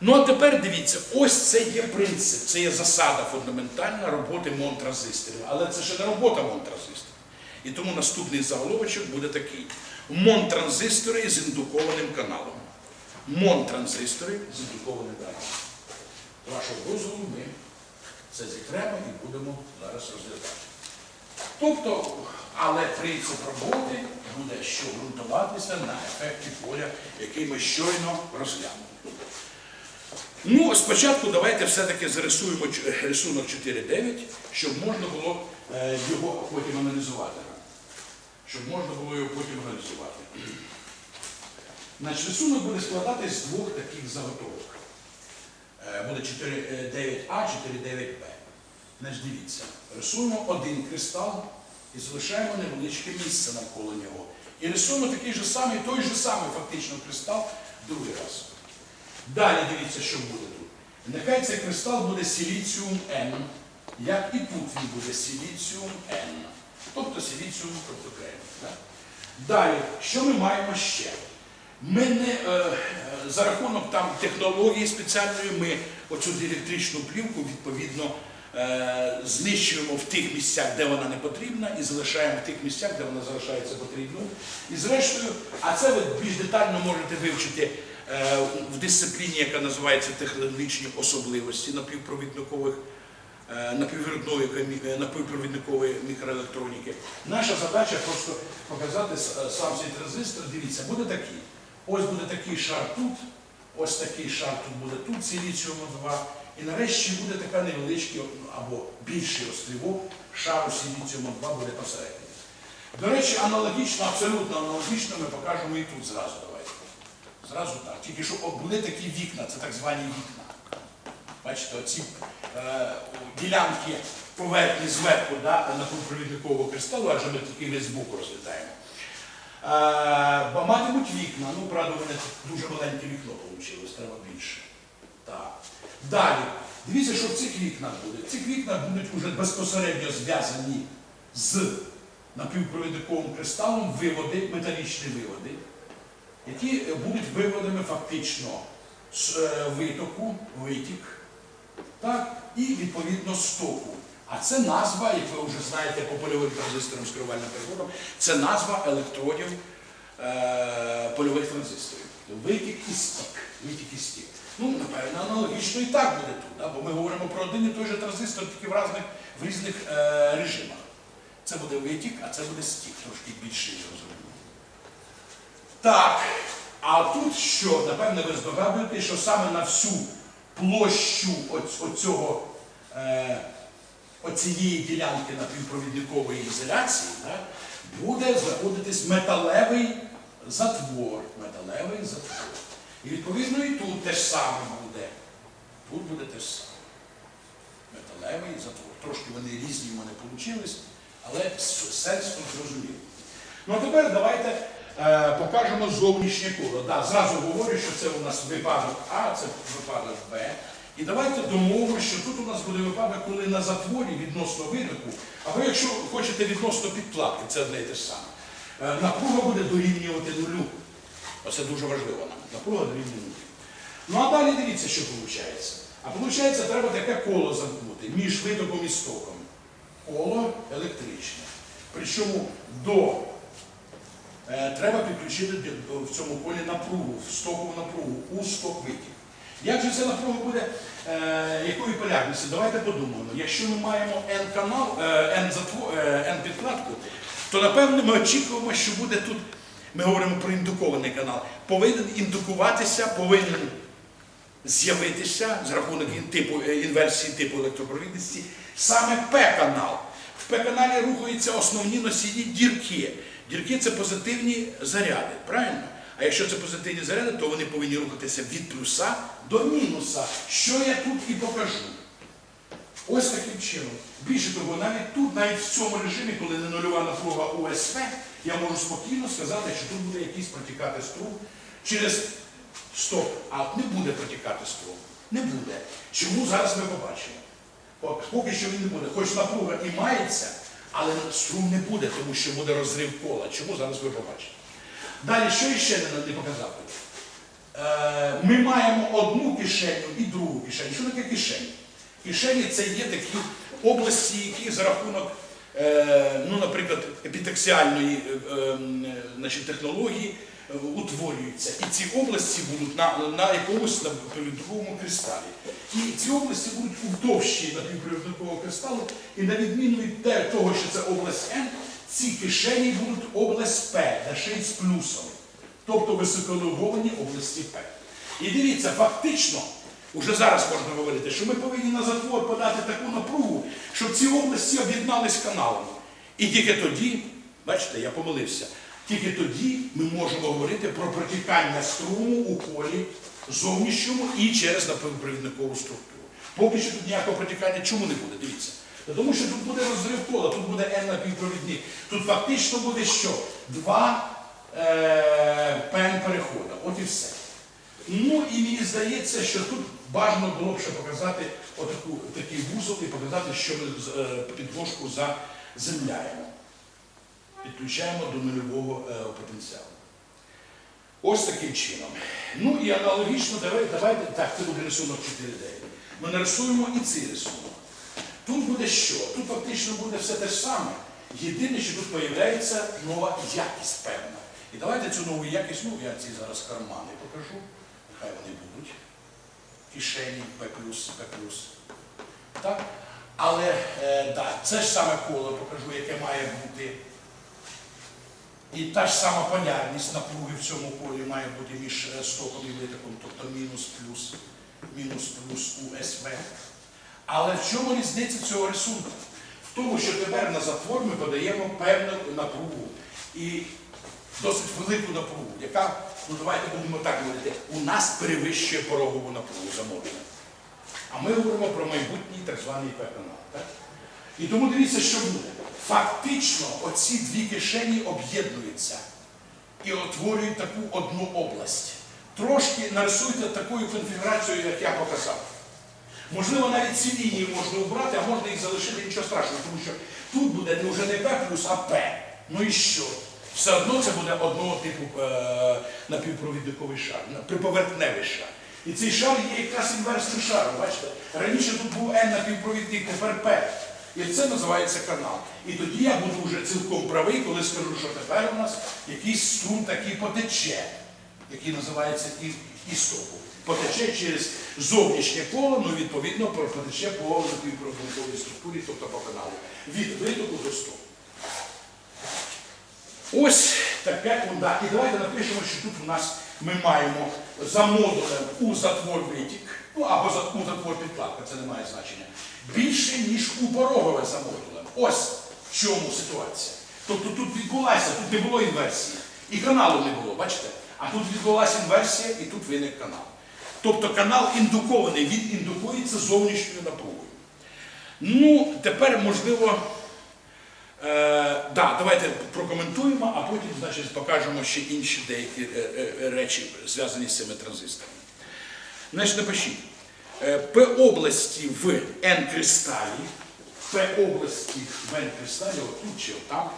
Ну а тепер дивіться, ось це є принцип, це є засада фундаментальна роботи монтранзисторів. Але це ще не робота монтранзисторів. І тому наступний заголовочок буде такий: монтранзистори з індукованим каналом. Монтранзистори з індукованим каналом. Вашого дозволу ми це зітремо і будемо зараз розглядати. Тобто, але принцип роботи буде що ґрунтуватися на ефекті поля, який ми щойно розглянули. Ну, спочатку давайте все-таки зарисуємо рисунок 4.9, щоб можна було е, його потім аналізувати. Щоб можна було його потім аналізувати. Значить, рисунок буде складатись з двох таких заготовок. Е, Буде 4.9А, 4.9Б. Значить, дивіться, рисуємо один кристал і залишаємо невеличке місце навколо нього. І рисуємо такий же самий, той же самий фактично кристал другий раз. Далі дивіться, що буде тут. Нехай цей кристал буде силіціум N, як і тут він буде силіціум N. Тобто силіціум протокрем. Далі, що ми маємо ще? Ми не е, е, за рахунок там технології спеціальної, ми оцю електричну плівку відповідно е, знищуємо в тих місцях, де вона не потрібна, і залишаємо в тих місцях, де вона залишається потрібною. І зрештою, а це ви більш детально можете вивчити в дисципліні, яка називається технологічні особливості напівпровідникових е, е, напівпровідникової мікроелектроніки. Наша задача просто показати е, сам цей транзистор. Дивіться, буде такий. Ось буде такий шар тут, ось такий шар тут буде тут, силіціуму 2. І нарешті буде така невеличкий або більший острівок шару силіціуму 2 буде посередині. До речі, аналогічно, абсолютно аналогічно ми покажемо і тут зразу. Давайте. Зразу так. Тільки що були такі вікна, це так звані вікна. Бачите, оці е, ділянки поверхні зверху да, напівпровідникового кристалу, адже ми тільки весь збоку розглядаємо. Е, бо матимуть вікна, ну, правда, в мене дуже маленьке вікно вийшло, треба більше. Так. Далі, дивіться, що в цих вікнах буде. В цих вікнах будуть вже безпосередньо зв'язані з напівпровідниковим кристалом виводи, металічні виводи, які будуть виводами фактично з е, витоку, витік, так, і відповідно стоку. А це назва, як ви вже знаєте, по польовим транзисторам з керувальним переходом, це назва електродів е, польових транзисторів. Витік і стік. Витік і стік. Ну, напевно, аналогічно і так буде тут, да? бо ми говоримо про один і той же транзистор, тільки в різних, в різних е, режимах. Це буде витік, а це буде стік, трошки більший, зрозуміло. Так, а тут що? Напевне, ви здогадуєте, що саме на всю площу оць- оцього, е, оцієї ділянки напівпровідникової ізоляції да, буде знаходитись металевий затвор. Металевий затвор. І відповідно і тут те ж саме буде. Тут буде те ж саме. Металевий затвор. Трошки вони різні в мене вийшли, але сенс тут зрозумілий. Ну а тепер давайте е, покажемо зовнішнє коло. Да, зразу говорю, що це у нас випадок А, це випадок Б. І давайте домовимо, що тут у нас буде випадок, коли на затворі відносно видоку, або якщо хочете відносно підкладки, це одне і те саме. Е, напруга буде дорівнювати нулю. Оце дуже важливо нам. Напруга дорівнює нулю. Ну а далі дивіться, що виходить. А виходить, треба таке коло замкнути між видоком і стоком. Коло електричне. Причому до треба підключити в цьому полі напругу, в стокову напругу, у сток витік. Як же ця напруга буде, е, якої полярності? Давайте подумаємо. Якщо ми маємо N-канал, е, N-затво- е, N-підкладку, то напевно ми очікуємо, що буде тут, ми говоримо про індукований канал, повинен індукуватися, повинен з'явитися з рахунок типу, е, інверсії типу електропровідності саме П-канал. В П-каналі рухаються основні носії дірки. Дірки це позитивні заряди, правильно? А якщо це позитивні заряди, то вони повинні рухатися від плюса до мінуса, що я тут і покажу. Ось таким чином. Більше того, навіть тут, навіть в цьому режимі, коли не нульова напруга УСП, я можу спокійно сказати, що тут буде якийсь протікати струм через стоп. А не буде протікати струм. Не буде. Чому зараз ми побачимо? Поки що він не буде. Хоч напруга і мається, але струм не буде, тому що буде розрив кола. Чому зараз ви побачите? Далі, що іще не, показати? Е, Ми маємо одну кишеню. і другу кишеню. Що таке кишені? Кишені це є такі області, які за рахунок, е, ну, наприклад, епітексіальної е, е, значить, технології утворюються. І ці області будуть на, на якомусь напівпровідниковому кристалі. І ці області будуть товщі напівпровідникового кристалу, і на відміну від того, що це область N, ці кишені будуть область P, де ще з плюсом. Тобто високоелевовані області П. І дивіться, фактично, уже зараз можна говорити, що ми повинні на затвор подати таку напругу, щоб ці області об'єднались каналами. І тільки тоді, бачите, я помилився, тільки тоді ми можемо говорити про протікання струму у полі зовнішньому і через напівпровідникову структуру. Поки що тут ніякого протікання чому не буде? Дивіться. Тому що тут буде розрив кола, тут буде N напівпровідник. Тут фактично буде що? Два е, пен переходу. От і все. Ну і мені здається, що тут бажано було б ще показати отаку, такий вузол і показати, що ми е, підложку заземляємо. Підключаємо до нульового е, потенціалу. Ось таким чином. Ну і аналогічно, давай- давайте, так, це буде рисунок 4.9. Ми нарисуємо і цей рисунок. Тут буде що? Тут фактично буде все те ж саме. Єдине, що тут з'являється нова якість певна. І давайте цю нову якість, ну я ці зараз кармани покажу. Нехай вони будуть. Кишені П П Так? Але е, да, це ж саме коло покажу, яке має бути. І та ж сама полярність напруги в цьому колі має бути між е, стоком і витоком, тобто мінус плюс, мінус плюс у СВ. Але в чому різниця цього рисунку? В тому, що тепер на затвор ми подаємо певну напругу і досить велику напругу, яка, ну давайте будемо так говорити, у нас перевищує порогову напругу замовлення. А ми говоримо про майбутній так званий П-канал. І тому дивіться, що буде. Фактично, оці дві кишені об'єднуються і утворюють таку одну область. Трошки нарисуйте такою конфігурацією, як я показав. Можливо, навіть ці лінії можна убрати, а можна їх залишити нічого страшного, тому що тут буде не вже не П плюс, а П. Ну і що? Все одно це буде одного типу е, напівпровідниковий шар, приповерхневий шар. І цей шар є якраз інверсним шаром. Бачите? Раніше тут був N напівпровідник, тепер П. І це називається канал. І тоді я буду вже цілком правий, коли скажу, що тепер у нас якийсь струм такий потече, який називається і- істоком. Потече через зовнішнє коло, ну відповідно потече по напівпровідниковій структурі, тобто по каналу. Від витоку до стоку. Ось таке да. І давайте напишемо, що тут у нас ми маємо за модулем у затвор витік, ну або у затвор підкладка, це не має значення, більше, ніж у порогове за модулем. Ось в чому ситуація. Тобто тут відбулася, тут не було інверсії. І каналу не було, бачите? А тут відбулася інверсія і тут виник канал. Тобто канал індукований, він індукується зовнішньою напругою. Ну, тепер можливо. Е, да, давайте прокоментуємо, а потім значить, покажемо ще інші деякі е, е, речі, зв'язані з цими транзисторами. Значить, напишіть. Е, П області в N кристалі, П області в N кристалі, отут чи отам,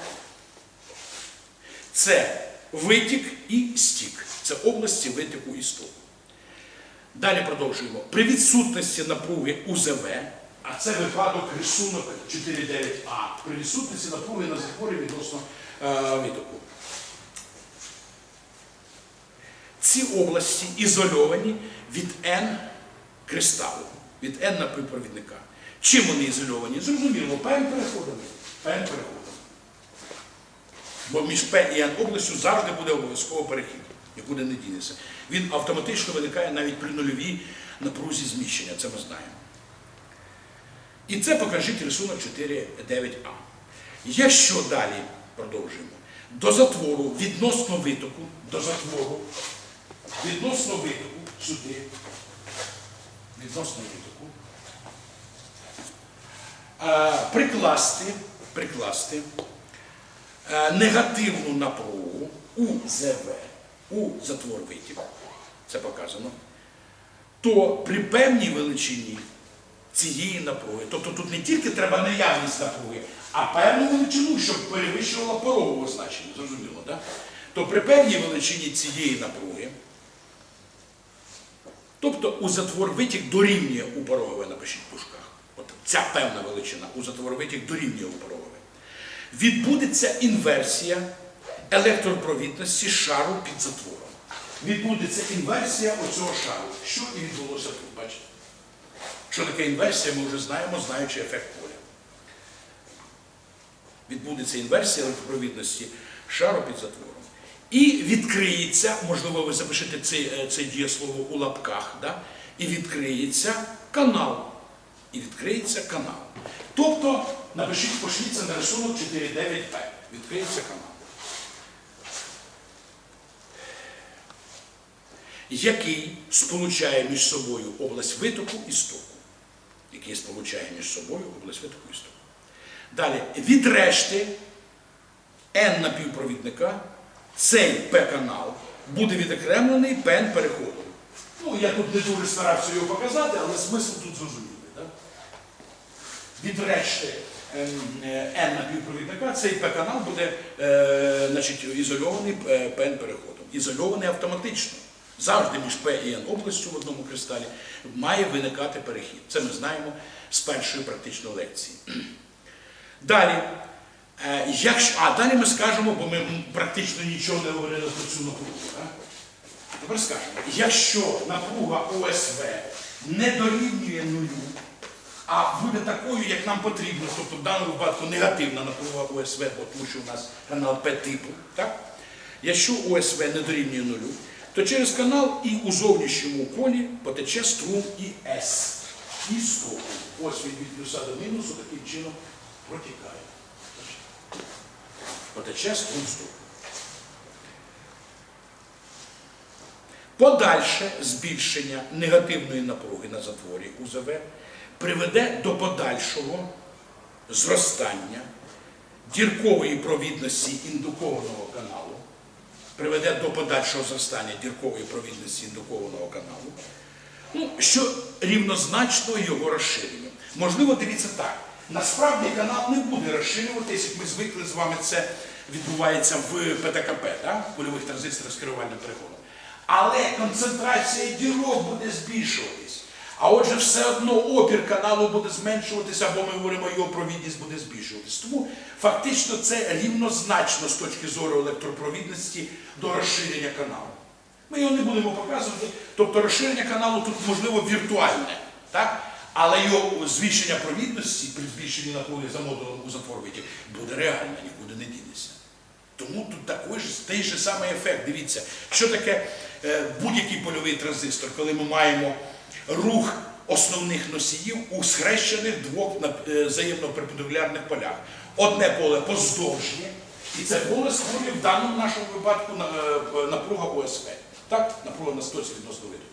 це витік і стік. Це області витіку і стоку. Далі продовжуємо. При відсутності напруги УЗВ, а це випадок рисунок 4.9а, при відсутності напруги на затворі відносно е, витоку. Ці області ізольовані від N кристалу, від N напівпровідника. Чим вони ізольовані? Зрозуміло, ПН переходами. ПН переходами. Бо між П і Н областю завжди буде обов'язково перехід, нікуди не дінеться. Він автоматично виникає навіть при нульовій напрузі зміщення, це ми знаємо. І це покажіть рисунок 4.9а. Якщо далі продовжуємо, до затвору відносно витоку, до затвору, відносно витоку, сюди, відносно витоку, е, прикласти, прикласти е, негативну напругу у ЗВ, у затвор витік, це показано, то при певній величині цієї напруги, тобто тут не тільки треба наявність напруги, а певну величину, щоб перевищувала порогове значення, зрозуміло, так? То при певній величині цієї напруги, тобто у затвор витік дорівнює у порогове, напишіть в пушках. От ця певна величина у затвор витік дорівнює у порогове. Відбудеться інверсія електропровідності шару під затвором. Відбудеться інверсія оцього шару. Що і відбулося тут, бачите? Що таке інверсія, ми вже знаємо, знаючи ефект поля. Відбудеться інверсія електропровідності шару під затвором. І відкриється, можливо, ви запишете це, це дієслово у лапках, да? і відкриється канал. І відкриється канал. Тобто, напишіть, пошліться на рисунок 4.9П. Відкриється канал. Який сполучає між собою область витоку і стоку. Який сполучає між собою область витоку і стоку. Далі, від решти N напівпровідника цей P-канал буде відокремлений пен переходом. Ну, я тут не дуже старався його показати, але смисл тут зрозумілий. Да? Від решти ем, е, N напівпровідника цей P-канал буде е, значить, ізольований е, пен переходом. Ізольований автоматично. Завжди між P і N областю в одному кристалі має виникати перехід. Це ми знаємо з першої практичної лекції. Далі, е, якщо, а далі ми скажемо, бо ми практично нічого не говорили про цю напругу. Тепер скажемо, якщо напруга ОСВ не дорівнює нулю, а буде такою, як нам потрібно, тобто в даному випадку негативна напруга ОСВ, бо тому що у нас канал П-типу, так? якщо ОСВ не дорівнює нулю, то через канал і у зовнішньому колі потече струм ІС. І стоку. Ось він від плюса до мінусу таким чином протікає. Потече струм стоку. Подальше збільшення негативної напруги на затворі УЗВ приведе до подальшого зростання діркової провідності індукованого каналу, приведе до подальшого зростання діркової провідності індукованого каналу, ну, що рівнозначно його розширенню. Можливо, дивіться так. Насправді канал не буде розширюватися, як ми звикли з вами, це відбувається в ПТКП, да? польових транзисторах з керувальним переходом. Але концентрація дірок буде збільшуватись. А отже, все одно опір каналу буде зменшуватися, або ми говоримо, його провідність буде збільшуватись. Тому фактично це рівнозначно з точки зору електропровідності до розширення каналу. Ми його не будемо показувати. Тобто розширення каналу тут можливо віртуальне, так? Але його збільшення провідності при збільшенні напруги за модулем у затворбиті буде реальне, нікуди не дінеться. Тому тут такий ж той же самий ефект. Дивіться, що таке е, будь-який польовий транзистор, коли ми маємо рух основних носіїв у схрещених двох е, взаємно перпендикулярних полях. Одне поле поздовжнє, і це поле створює в даному нашому випадку е, напруга ОСВ. Так? Напруга на стоці відносно витоку.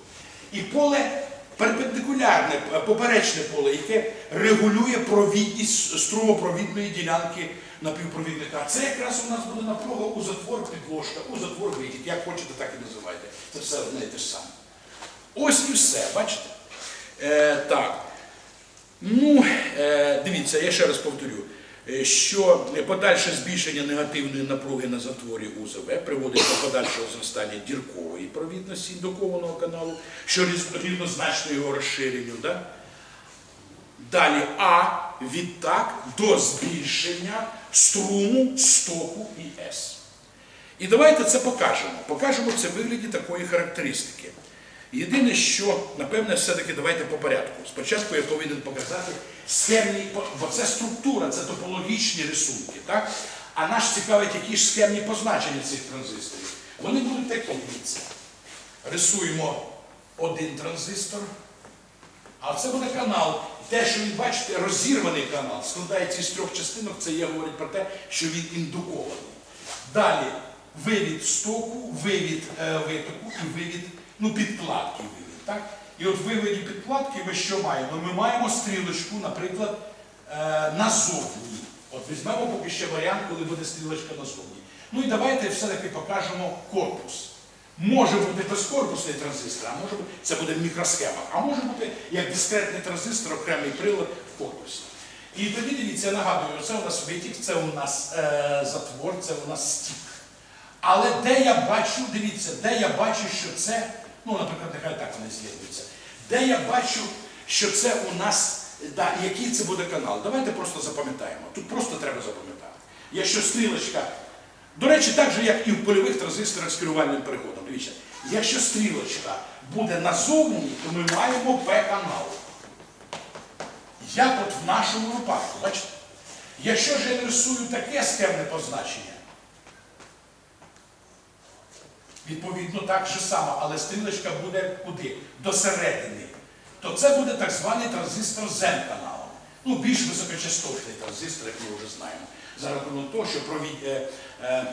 І поле перпендикулярне, е, поперечне поле, яке регулює провідність струмопровідної ділянки напівпровідника. Це якраз у нас буде напруга у затвор підложка, у затвор витік. Як хочете, так і називайте. Це все одне і те ж саме. Ось і все, бачите? Е, так. Ну, е, дивіться, я ще раз повторю, е, що подальше збільшення негативної напруги на затворі УЗВ приводить до подальшого зростання діркової провідності індукованого каналу, що рівнозначно його розширенню. Да? Далі А відтак до збільшення струму, стоку і С. І давайте це покажемо. Покажемо це в вигляді такої характеристики. Єдине, що, напевне, все-таки давайте по порядку. Спочатку я повинен показати схемні, бо це структура, це топологічні рисунки. Так? А нас цікавить, які ж схемні позначення цих транзисторів. Вони будуть такі, дивіться. Рисуємо один транзистор, а це буде канал. Те, що ви бачите, розірваний канал, складається із трьох частинок, це є говорить про те, що він індукований. Далі вивід стоку, вивід е, витоку і вивід, ну, підкладки вивід. Так? І от в виводі підкладки ми що маємо? Ми маємо стрілочку, наприклад, е, назовні. От візьмемо поки ще варіант, коли буде стрілочка назовні. Ну і давайте все-таки покажемо корпус. Може бути безкорпусний транзистор, а може бути, це буде в мікросхемах, а може бути як дискретний транзистор, окремий прилад в корпусі. І тоді дивіться, я нагадую, це у нас витік, це у нас е, затвор, це у нас стік. Але де я бачу, дивіться, де я бачу, що це, ну, наприклад, нехай так вони з'єднуються. Де я бачу, що це у нас, да, який це буде канал? Давайте просто запам'ятаємо. Тут просто треба запам'ятати. Якщо стрілочка, до речі, так же, як і в польових транзисторах з керувальним переходом. Дивіться, якщо стрілочка буде назовні, то ми маємо П-канал. Як от в нашому випадку, бачите? Якщо ж я рисую таке схемне позначення, відповідно так же само, але стрілочка буде куди? До середини. То це буде так званий транзистор з N-каналом. Ну, більш високочастотний транзистор, як ми вже знаємо. За рахунок того, що, провід... е, е,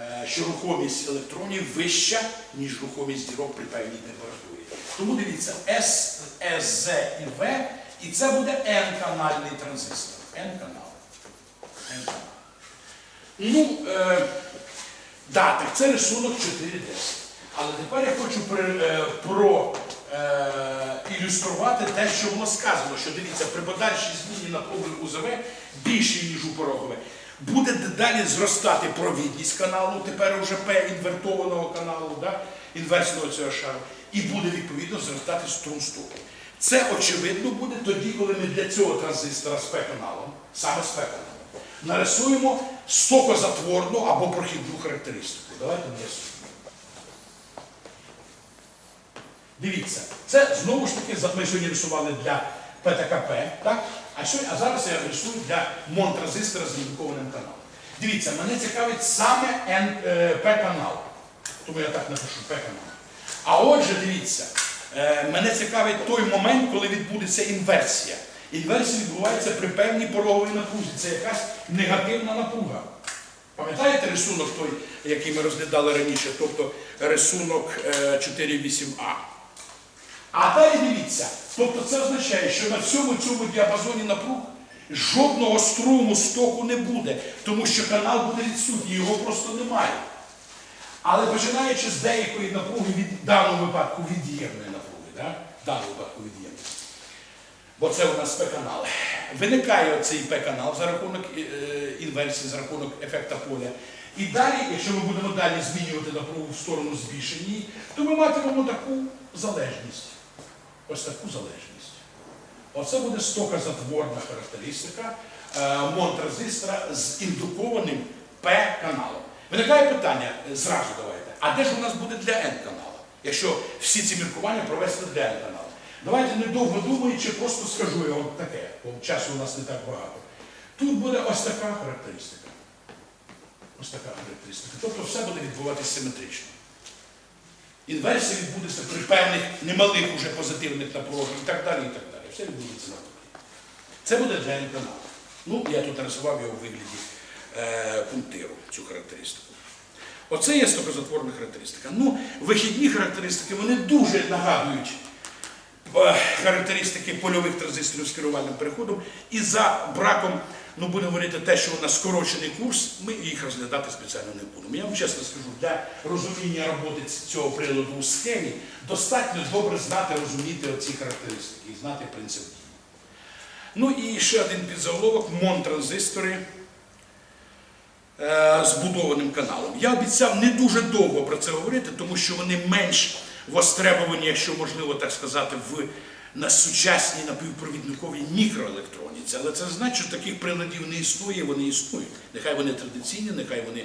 е, що рухомість електронів вища, ніж рухомість дірок при певній температурі. Тому дивіться, S, S, Z і V, і це буде N-канальний транзистор. N-канал. N-канал. Ну, е, да, так це рисунок 4.10. Але тепер я хочу е, про е, те, що було сказано, що дивіться, при подальшій зміні напруги УЗВ більшій, ніж у порогове, буде дедалі зростати провідність каналу, тепер уже П інвертованого каналу, да, інверсного цього шару, і буде відповідно зростати струн стопу. Це очевидно буде тоді, коли ми для цього транзистора з П-каналом, саме з П-каналом, нарисуємо стокозатворну або прохідну характеристику. Давайте нарисуємо. Дивіться, це знову ж таки ми сьогодні рисували для ПТКП, так? А, сьогодні, а зараз я рисую для монтранзистора з індукованим каналом. Дивіться, мене цікавить саме е, П-канал. Тому я так напишу П-канал. А отже, дивіться, е, мене цікавить той момент, коли відбудеться інверсія. Інверсія відбувається при певній пороговій напрузі. Це якась негативна напруга. Пам'ятаєте рисунок той, який ми розглядали раніше, тобто рисунок е, 4.8а? А далі дивіться, тобто це означає, що на всьому цьому діапазоні напруг жодного струму стоку не буде, тому що канал буде відсутній, його просто немає. Але починаючи з деякої напруги від в даному випадку від'ємної напруги, да? в даному випадку від'ємної. Бо це у нас П-канал. Виникає цей П-канал за рахунок е, інверсії, за рахунок ефекта поля. І далі, якщо ми будемо далі змінювати напругу в сторону збільшення, то ми матимемо таку залежність. Ось таку залежність. Оце буде стоказатворна характеристика е, монтранзистора з індукованим П-каналом. Виникає питання е, зразу давайте, а де ж у нас буде для N-канала, якщо всі ці міркування провести для N-канала? Давайте недовго думаючи, просто скажу я вам таке, бо часу у нас не так багато. Тут буде ось така характеристика. Ось така характеристика. Тобто все буде відбуватися симетрично. Інверсія відбудеться при певних немалих уже позитивних напругах і так далі. і так далі. Все відбудеться навпаки. Це буде для каналу. Ну, я тут нарисував його у вигляді е, пунктиру, цю характеристику. Оце є стокозатворна характеристика. Ну, вихідні характеристики вони дуже нагадують характеристики польових транзисторів з керувальним переходом. І за браком, ну будемо говорити, те, що у нас скорочений курс, ми їх розглядати спеціально не будемо. Я вам чесно скажу, для розуміння роботи цього приладу у схемі достатньо добре знати, розуміти оці характеристики і знати принцип дії. Ну і ще один підзаголовок монтранзистори е, з будованим каналом. Я обіцяв не дуже довго про це говорити, тому що вони менш востребовані, якщо можливо так сказати, в на сучасній напівпровідниковій мікроелектроніці. Але це значить, що таких приладів не існує, вони існують. Нехай вони традиційні, нехай вони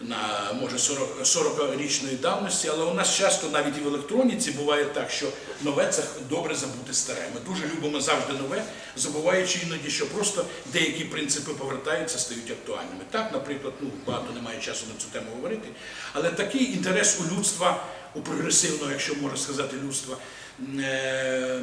на може 40 40-річної давності, але у нас часто навіть і в електроніці буває так, що нове це добре забути старе. Ми дуже любимо завжди нове, забуваючи іноді, що просто деякі принципи повертаються, стають актуальними. Так, наприклад, ну багато немає часу на цю тему говорити, але такий інтерес у людства, у прогресивного, якщо можна сказати, людства. е,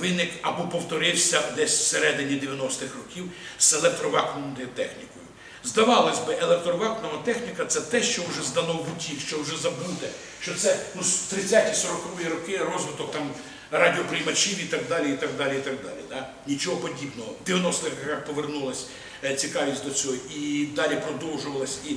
Виник або повторився десь всередині 90-х років з електровакуумною технікою. Здавалось би, електровакуумна техніка це те, що вже здано в утік, що вже забуте, що це ну, з 30-40-ві роки розвиток там радіоприймачів і так далі, і так далі, і так далі. Да? Нічого подібного. В 90-х роках повернулась е, цікавість до цього і далі продовжувалась, і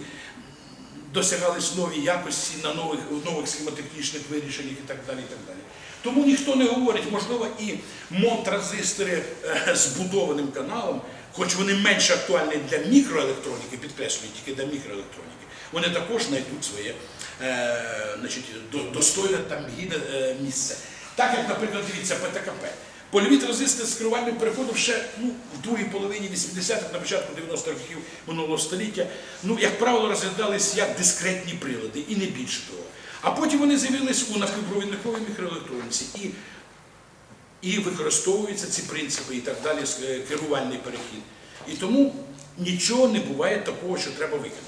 досягались нові якості на нових, нових схемотехнічних вирішеннях і так далі. і так далі. Тому ніхто не говорить, можливо, і монтранзистори е, з будованим каналом, хоч вони менш актуальні для мікроелектроніки, підкреслюю, тільки для мікроелектроніки, вони також знайдуть своє е, значить, до- достойне там гідне е, місце. Так як, наприклад, дивіться, ПТКП. Польові транзистори з керувальним переходом ще ну, в другій половині 80-х, на початку 90-х років минулого століття, ну, як правило, розглядались як дискретні прилади і не більше того. А потім вони з'явились у напівпровідниковій мікроелектроніці. І і використовуються ці принципи і так далі, е, керувальний перехід. І тому нічого не буває такого, що треба викинути.